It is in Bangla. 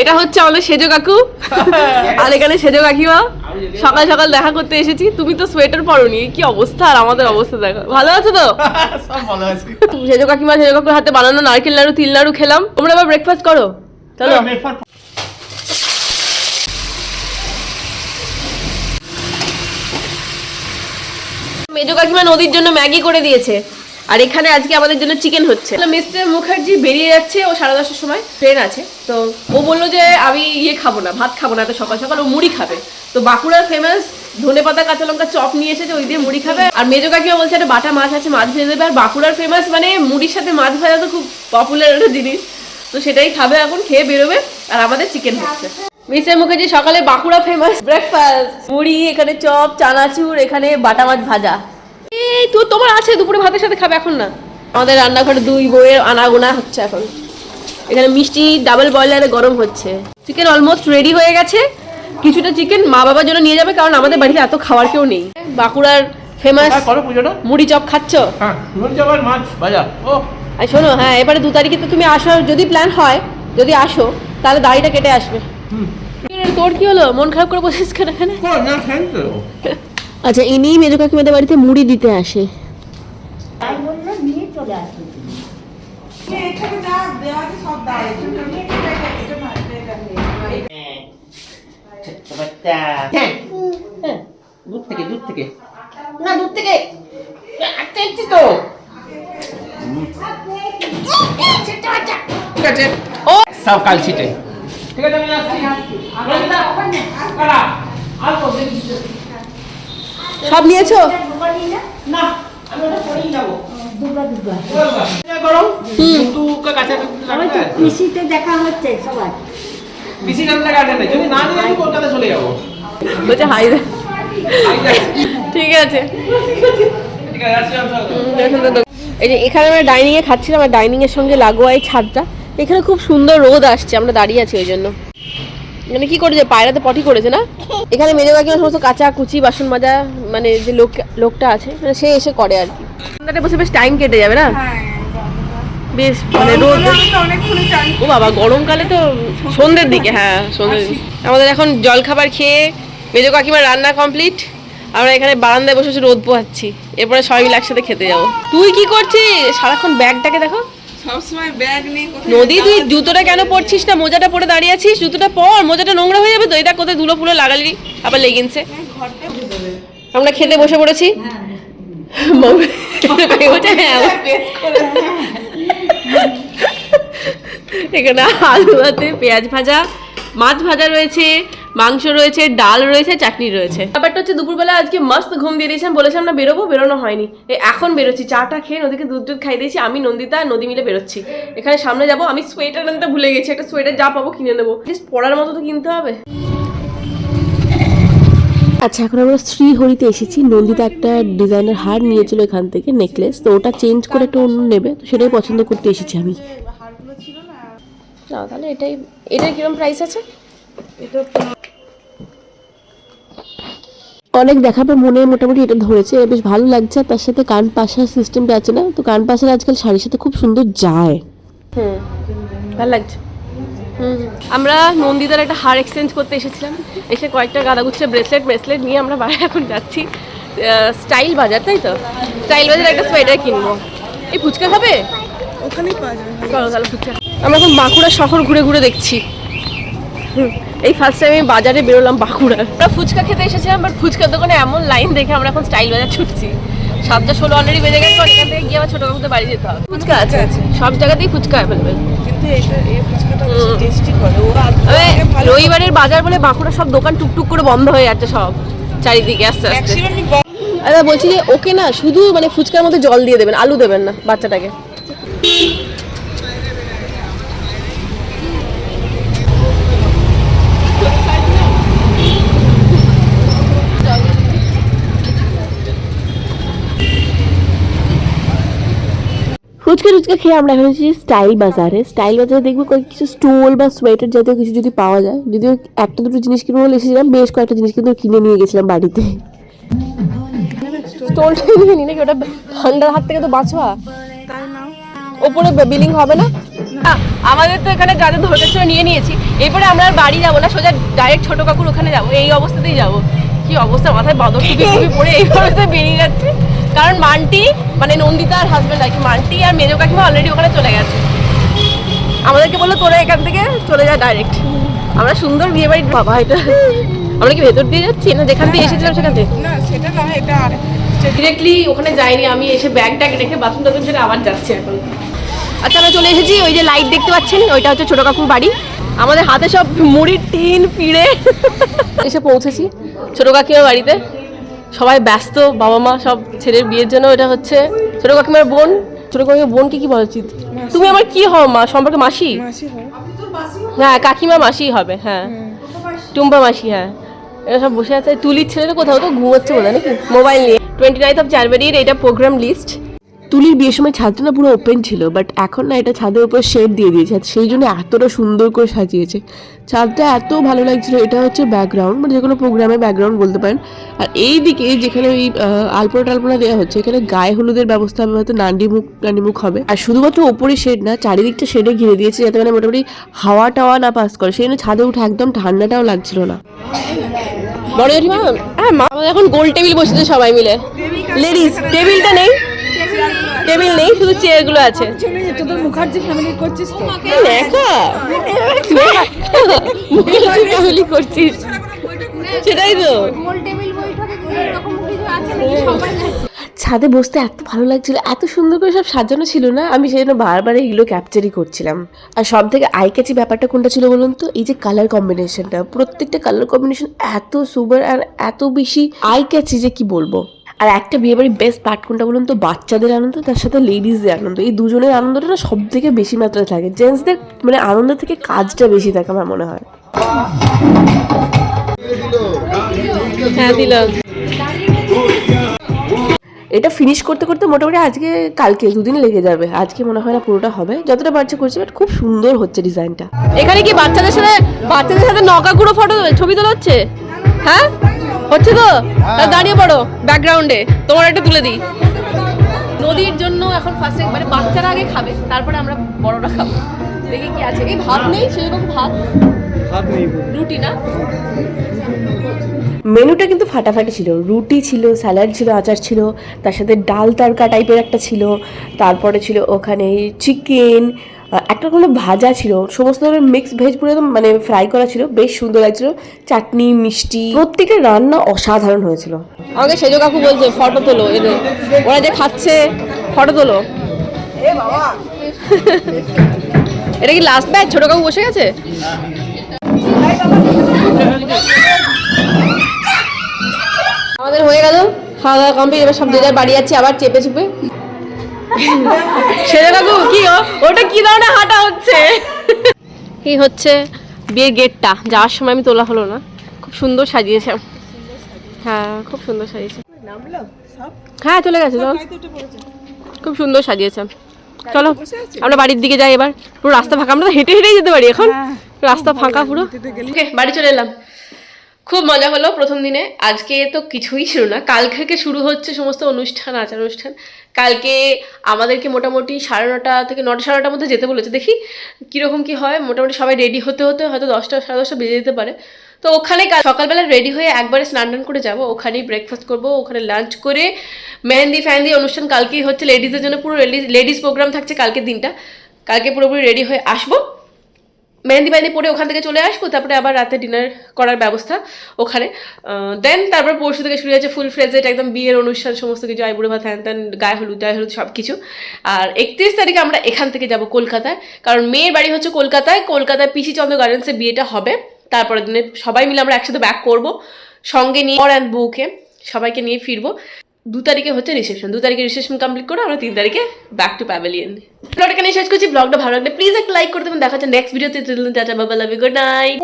এটা হচ্ছে আমাদের সেজো কাকু। আর এখানে সেজো কাকিমা। সকাল সকাল দেখা করতে এসেছি। তুমি তো সোয়েটার পরোনি। কি অবস্থা আর আমাদের অবস্থা দেখো। ভালো আছো তো? সেজো কাকিমা সেজো কাকুর হাতে বানানো নারকেল নাড়ু তিল নাড়ু খেলাম। তোমরা আবার ব্রেকফাস্ট করো। চলো। মেজো কাকিমা নদীর জন্য ম্যাগি করে দিয়েছে। আর এখানে আজকে আমাদের জন্য চিকেন হচ্ছে। মিস্টার মুখার্জি বেরিয়ে যাচ্ছে, ও সাড়ে দশটার সময় ট্রেন আছে। তো ও বলল যে, আমি ইয়ে খাব না, ভাত খাব না, এত সকাল সকাল ও মুড়ি খাবে। তো বাঁকুড়ার ফেমাস ধনে পাতা, কাঁচা লঙ্কা চপ নিয়ে এসেছে, ওই দিয়ে মুড়ি খাবে। আর মেজো কাকিমা বলছে একটা বাটা মাছ আছে, মাছ ভেজে দেবে। আর বাঁকুড়ার ফেমাস মানে মুড়ির সাথে মাছ ভাজা তো খুব পপুলার একটা জিনিস। তো সেটাই খাবে এখন, খেয়ে বেরোবে, আর আমাদের চিকেন হচ্ছে। মিস্টার মুখার্জি সকালে বাঁকুড়া ফেমাস ব্রেকফাস্ট মুড়ি, এখানে চপ, চানাচুর, এখানে বাটা মাছ ভাজা। এই তো তোমার আছে দুপুরে ভাতের সাথে খাবে এখন না। আমাদের রান্নাঘরে দুই বইয়ের আনাগোনা হচ্ছে এখন। এখানে মিষ্টি ডাবল বয়লারে গরম হচ্ছে। চিকেন অলমোস্ট রেডি হয়ে গেছে। কিছুটা চিকেন মা বাবার জন্য নিয়ে যাবে কারণ আমাদের বাড়িতে এত খাবার কেউ নেই। বাঁকুড়ার ফেমাস হ্যাঁ, মুড়ি চপ খাচ্ছ? হ্যাঁ আর শোনো হ্যাঁ এবারে দু তারিখে তো তুমি আসো যদি প্ল্যান হয় যদি আসো তাহলে দাড়িটা কেটে আসবে। তোর কি হলো? মন খারাপ করে বসেছিস কেন এখানে? আচ্ছা ইনি মেজো কাকিমাদের বাড়িতে মুড়ি দিতে আসে। হ্যাঁ হ্যাঁ দূর থেকে দূর থেকে। না দূর থেকে। তো। ঠিক আছে। ও সব কাল ছিটে। ঠিক আছে আমি আসছি। সব নিয়েছো? না না আমি ওটা পরেই যাব। দুর্গা দুর্গা গরম কিন্তু কাছে ওই দেখা হচ্ছে সবাই বেশি দাম টাকা না। যদি না নিয়ে আমি কলকাতা চলে যাব। বলছে হাই ঠিক আছে। এই যে এখানে আমরা ডাইনিং এ খাচ্ছিলাম আর ডাইনিং এর সঙ্গে লাগোয়া এই ছাদটা। এখানে খুব সুন্দর রোদ আসছে আমরা দাঁড়িয়ে আছি ওই জন্য। মানে কি করেছে? পায়রাতে পটি করেছে না? এখানে মেজো কাকিমা সমস্ত কাঁচা কুচি বাসন মাজা মানে যে লোক লোকটা আছে মানে সে এসে করে আর কি। সন্ধ্যাটা বসে বেশ টাইম কেটে যাবে না? বেশ মানে রোদ ও বাবা গরমকালে তো সন্ধ্যের দিকে হ্যাঁ সন্ধ্যের দিকে। আমাদের এখন জলখাবার খেয়ে মেজো কাকিমার রান্না কমপ্লিট আমরা এখানে বারান্দায় বসে বসে রোদ পোহাচ্ছি। এরপরে সবাই মিলে একসাথে খেতে যাব। তুই কি করছিস? সারাক্ষণ ব্যাগটাকে দেখো। নদী তুই জুতোটা কেন পরছিস না? মোজাটা পরে দাঁড়িয়ে আছিস? জুতোটা পর মোজাটা নোংরা হয়ে যাবে তো? এটা কোথায় ধুলো ফুলো লাগালি আবার লেগিনছে আমরা খেতে বসে পড়েছি। হ্যাঁ, এখানে আলু ভাতে পেঁয়াজ ভাজা মাছ ভাজা রয়েছে। মাংস রয়েছে ডাল রয়েছে চাটনি রয়েছে। ব্যাপারটা হচ্ছে দুপুরবেলা আজকে মস্ত ঘুম দিয়ে দিয়েছিলাম বলেছিলাম না বেরোবো বেরোনো হয়নি। এই এখন বেরোচ্ছি চাটা খেয়ে নদীকে দুধ দুধ খাই দিয়েছি আমি নন্দিতা আর নদী মিলে বেরোচ্ছি। এখানে সামনে যাব আমি সোয়েটার আনতে ভুলে গেছি একটা সোয়েটার যা পাবো কিনে নেব। পরার মতো তো কিনতে হবে। আচ্ছা এখন আমরা শ্রীহরিতে এসেছি নন্দিতা একটা ডিজাইনার হার নিয়েছিল এখান থেকে নেকলেস তো ওটা চেঞ্জ করে একটা অন্য নেবে তো সেটাই পছন্দ করতে এসেছি আমি। না তাহলে এটাই এটার কীরকম প্রাইস আছে? এটা অনেক দেখার পর মনে মোটামুটি এটা ধরেছে এটা বেশ ভালো লাগছে আর তার সাথে কান পাশার সিস্টেমটা আছে না? তো কান পাশার আজকাল শাড়ির সাথে খুব সুন্দর যায়। হুম ভালো লাগছে। হুম। আমরা নন্দিতার একটা হার এক্সচেঞ্জ করতে এসেছিলাম এসে কয়েকটা গাদাগুচ্ছে ব্রেসলেট ব্রেসলেট নিয়ে আমরা বাইরে এখন যাচ্ছি। স্টাইল বাজার তাই তো? স্টাইল বাজার একটা সোয়েটার কিনবো। এই ফুচকা খাবে? ওখানেই পাওয়া যাবে। চলো তাহলে ফুচকা। আমরা এখন বাঁকুড়া শহর ঘুরে ঘুরে দেখছি। এই ফার্স্ট টাইম আমি বাজারে বেরোলাম বাঁকুড়া। আমরা ফুচকা খেতে এসেছিলাম বাট ফুচকার দোকানে এমন লাইন দেখে আমরা এখন স্টাইল বাজার ছুটছি। সাতটা ষোলো অলরেডি বেজে গেছে এখান থেকে গিয়ে আবার ছোটো কাকুতে বাড়ি যেতে হবে। ফুচকা আছে। সব জায়গাতেই ফুচকা অ্যাভেলেবেল রবিবারের বাজার বলে বাঁকুড়া সব দোকান টুকটুক করে বন্ধ হয়ে যাচ্ছে সব চারিদিকে আস্তে আস্তে। আরে বলছি যে ওকে না শুধু মানে ফুচকার মধ্যে জল দিয়ে দেবেন আলু দেবেন না বাচ্চাটাকে? ফুচকা টুচকা খেয়ে আমরা এখন এসেছি স্টাইল বাজারে। স্টাইল বাজারে দেখব কিছু স্টোল বা সোয়েটার জাতীয় কিছু যদি পাওয়া যায়। যদিও একটা দুটো জিনিস কিনবো বলে এসেছিলাম, বেশ কয়েকটা জিনিস কিন্তু কিনে নিয়ে গেছিলাম বাড়িতে। স্টোলটা নিয়ে নি নাকি ওটা ঠান্ডার হাত থেকে তো বাঁচবা? ওপরে বিলিং হবে না? আমাদের তো এখানে গাড়ি ধরে ছিল নিয়ে নিয়েছি। এরপরে আমরা আর বাড়ি যাব না, সোজা ডাইরেক্ট ছোট কাকুর ওখানে যাব। এই অবস্থাতেই যাব। কি অবস্থা, মাথায় বাদর টুপি পরে এই অবস্থায় বেরিয়ে যাচ্ছে। কারণ মান্টি মানে নন্দিতা আর হাজব্যান্ড আর কি মান্টি আর মেজো কাকিমা অলরেডি ওখানে চলে গেছে। আমাদেরকে বলল তোরা এখান থেকে চলে যা ডাইরেক্ট আমরা সুন্দর বিয়ে বাড়ি বাবা এটা। আমরা কি ভেতর দিয়ে যাচ্ছি না যেখান থেকে এসেছিলাম সেখান থেকে? না সেটা না এটা আর ডিরেক্টলি ওখানে যাইনি আমি এসে ব্যাগ ট্যাগ রেখে বাথরুম টাথরুম ছেড়ে আবার যাচ্ছি এখন। আচ্ছা আমরা চলে এসেছি ওই যে লাইট দেখতে পাচ্ছেন ওইটা হচ্ছে ছোটো কাকুর বাড়ি। আমাদের হাতে সব মুড়ির টিন পিড়ে। এসে পৌঁছেছি। ছোট কাকিমার বাড়িতে। সবাই ব্যস্ত বাবা মা সব ছেলের বিয়ের জন্য এটা হচ্ছে ছোট কাকিমার বোন। ছোট কাকিমার বোনকে কি বলা উচিত? তুমি আমার কি হও মা? সম্পর্কে মাসি? হ্যাঁ কাকিমা মাসি হবে হ্যাঁ। টুম্পা মাসি হ্যাঁ। এরা সব বসে আছে। তুলির ছেলেরা কোথাও তো ঘুমোচ্ছে বোধ নাকি? মোবাইল নিয়ে। টোয়েন্টি নাইন্থ অফ জানুয়ারির এটা প্রোগ্রাম লিস্ট তুলির বিয়ের সময় ছাদটা না পুরো ওপেন ছিল বাট এখন না এটা ছাদের উপর শেড দিয়ে দিয়েছে আর সেই জন্য এতটা সুন্দর করে সাজিয়েছে। ছাদটা এত ভালো লাগছিল এটা হচ্ছে ব্যাকগ্রাউন্ড মানে যে কোনো প্রোগ্রামে ব্যাকগ্রাউন্ড বলতে পারেন। আর এই দিকে যেখানে ওই আলপনা টালপনা দেওয়া হচ্ছে এখানে গায়ে হলুদের ব্যবস্থা হবে হয়তো নান্ডি মুখ নান্ডি মুখ হবে। আর শুধুমাত্র ওপরে শেড না চারিদিকটা শেডে ঘিরে দিয়েছে যাতে মানে মোটামুটি হাওয়া টাওয়া না পাস করে। সেই জন্য ছাদে উঠে একদম ঠান্ডাটাও লাগছিল না। বড় হ্যাঁ মা। এখন গোল টেবিল বসেছে সবাই মিলে। লেডিস টেবিলটা নেই। টেবিল নেই শুধু চেয়ারগুলো আছে। তোদের মুখার্জি ফ্যামিলি করছিস তো? মুখোমুখি ফ্যামিলি করছিস? সেটাই তো। ছাদে বসতে এত ভালো লাগছিল এত সুন্দর করে সব সাজানো ছিল না? আমি সেই জন্য বারবার এগুলো ক্যাপচারই করছিলাম। আর সব থেকে আই ক্যাচি ব্যাপারটা কোনটা ছিল বলুন তো? এই যে কালার কম্বিনেশনটা প্রত্যেকটা কালার কম্বিনেশন এত সুপার আর এত বেশি আই ক্যাচি যে কি বলব? আর একটা বিয়ে বাড়ির বেস্ট পার্ট কোনটা বলুন তো? বাচ্চাদের আনন্দ তার সাথে লেডিসদের আনন্দ। এই দুজনের আনন্দটা না সব থেকে বেশি মাত্রায় থাকে। জেন্টসদের মানে আনন্দ থেকে কাজটা বেশি থাকে আমার মনে হয়। হ্যাঁ এটা ফিনিশ করতে করতে মোটামুটি আজকে কালকে দুদিন লেগে যাবে। আজকে মনে হয় না পুরোটা হবে। যতটা বাচ্চা করছে বাট খুব সুন্দর হচ্ছে ডিজাইনটা এখানে কি বাচ্চাদের সাথে বাচ্চাদের সাথে নকাকুড়ো ফটো ছবি তোলা হচ্ছে? হ্যাঁ? হচ্ছে তো তাহলে দাঁড়িয়ে পড়ো ব্যাকগ্রাউন্ডে তোমার একটা তুলে দিই। নদীর জন্য এখন ফার্স্টে মানে বাচ্চারা আগে খাবে তারপরে আমরা বড়রা খাব। দেখি কি আছে। এই ভাত নেই সেরকম ভাত। রুটি না? মেনুটা কিন্তু ফাটাফাটি ছিল। রুটি ছিল স্যালাড ছিল আচার ছিল তার সাথে ডাল তারকা টাইপের একটা ছিল তারপরে ছিল ওখানে চিকেন একটা কোনো ভাজা ছিল সমস্ত ধরনের মিক্স ভেজ পুরো একদম মানে ফ্রাই করা ছিল বেশ সুন্দর লাগছিল। চাটনি মিষ্টি প্রত্যেকের রান্না অসাধারণ হয়েছিল। আমাকে সেজো কাকু বলছে ফটো তোলো এদের। ওরা যে খাচ্ছে ফটো তোলো। এটা কি লাস্ট ব্যাচ ছোট কাকু বসে গেছে? আমাদের হয়ে গেল। খাওয়া দাওয়া কমপ্লিট এবার সব যে বাড়ি যাচ্ছে আবার চেপে চুপে সেরে কাকু কি ওটা কি ধরনের হাঁটা হচ্ছে? এই হচ্ছে? বিয়ের গেটটা। যাওয়ার সময় আমি তোলা হলো না। খুব সুন্দর সাজিয়েছে। হ্যাঁ খুব সুন্দর সাজিয়েছে। হ্যাঁ চলে গেছে চলো। খুব সুন্দর সাজিয়েছে। চলো আমরা বাড়ির দিকে যাই এবার। পুরো রাস্তা ফাঁকা আমরা তো হেঁটে হেঁটেই যেতে পারি এখন। রাস্তা ফাঁকা পুরো। বাড়ি চলে এলাম। খুব মজা হলো প্রথম দিনে। আজকে তো কিছুই ছিল না। কাল থেকে শুরু হচ্ছে সমস্ত অনুষ্ঠান আচার অনুষ্ঠান। কালকে আমাদেরকে মোটামুটি সাড়ে নটা থেকে নটা, সাড়ে নটার মধ্যে যেতে বলেছে। দেখি কীরকম কি হয়। মোটামুটি সবাই রেডি হতে হতে হয়তো দশটা, সাড়ে দশটা বেজে যেতে পারে। তো ওখানে কাল সকালবেলা রেডি হয়ে একবারে স্নান টান করে যাব। ওখানেই ব্রেকফাস্ট করব, ওখানে লাঞ্চ করে মেহেন্দি ফ্যান্দি অনুষ্ঠান কালকেই হচ্ছে। লেডিসদের জন্য পুরো লেডিস প্রোগ্রাম থাকছে কালকের দিনটা। কালকে পুরোপুরি রেডি হয়ে আসব। মেহেন্দি মেহেন্দি পরে ওখান থেকে চলে আসব, তারপরে আবার রাতে ডিনার করার ব্যবস্থা ওখানে। দেন তারপর পরশু থেকে শুরু হয়েছে ফুল ফ্রেজেড একদম বিয়ের অনুষ্ঠান, সমস্ত কিছু, আইবুড়ো ভাত, হ্যান ত্যান, গায়ে হলুদ গায়ে হলুদ সব কিছু আর একত্রিশ তারিখে আমরা এখান থেকে যাব কলকাতায়, কারণ মেয়ের বাড়ি হচ্ছে কলকাতায় কলকাতায় পিসি চন্দ্র গার্ডেন্সে বিয়েটা হবে। তারপরের দিনে সবাই মিলে আমরা একসাথে ব্যাক করব, সঙ্গে নিয়ে বর অ্যান্ড বউকে সবাইকে নিয়ে ফিরবো। দু তারিখে হচ্ছে রিসেপশন দু তারিখে রিসেপশন কমপ্লিট করে আমরা তিন তারিখে ব্যাক টু প্যাভেলিয়ন ব্লগটা এখানে শেষ করছি ব্লগটা ভালো লাগলে প্লিজ একটা লাইক করে দেবেন, দেখা হচ্ছে নেক্সট ভিডিওতে টাটা বাবা লাভ গুড নাইট